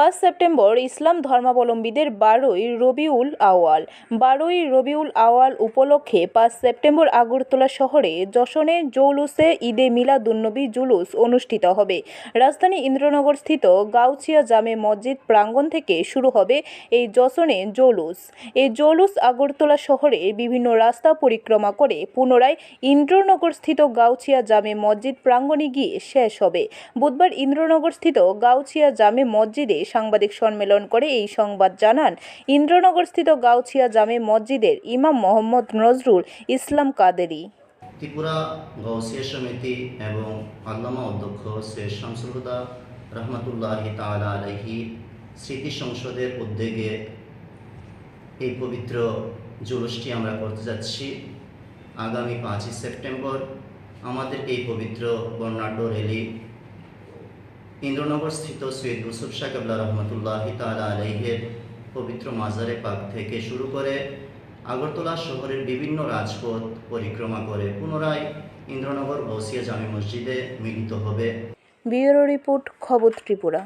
পাঁচ সেপ্টেম্বর ইসলাম ধর্মাবলম্বীদের বারোই রবিউল আওয়াল বারোই রবিউল আওয়াল উপলক্ষে পাঁচ সেপ্টেম্বর আগরতলা শহরে যশনে জৌলুসে ঈদে মিলাদুন্নবী জুলুস অনুষ্ঠিত হবে। রাজধানী ইন্দ্রনগর স্থিত গাউছিয়া জামে মসজিদ প্রাঙ্গণ থেকে শুরু হবে এই যশনে জৌলুস। এই জৌলুস আগরতলা শহরে বিভিন্ন রাস্তা পরিক্রমা করে পুনরায় ইন্দ্রনগর স্থিত গাউছিয়া জামে মসজিদ প্রাঙ্গণে গিয়ে শেষ হবে। বুধবার ইন্দ্রনগর স্থিত গাউছিয়া জামে মসজিদে সাংবাদিক সম্মেলন করে এই সংবাদ জানান, ইন্দ্রনগরস্থিত গাউছিয়া জামে মসজিদের ইমাম মোহাম্মদ নজরুল ইসলাম কাদেরি। ত্রিপুরা গৌসিয়া সমিতি এবং আল্লামা অধ্যক্ষ শেখ শামসুল হুদা রহমতুল্লাহ তালা আলহি স্মৃতি সংসদের উদ্যোগে এই পবিত্র জুলুসটি আমরা করতে যাচ্ছি। আগামী পাঁচই সেপ্টেম্বর আমাদের এই পবিত্র বর্ণাঢ্য র্যালি ইন্দ্রনগর স্থিত সৈয়দ ইউসুফ শাহ কাবলা রহমতুল্লাহ তালা আলহের পবিত্র মাজারে পাক থেকে শুরু করে আগরতলা শহরের বিভিন্ন রাজপথ পরিক্রমা করে পুনরায় ইন্দ্রনগর বসিয়া জামি মসজিদে মিলিত হবে। ব্যুরো রিপোর্ট খবর ত্রিপুরা।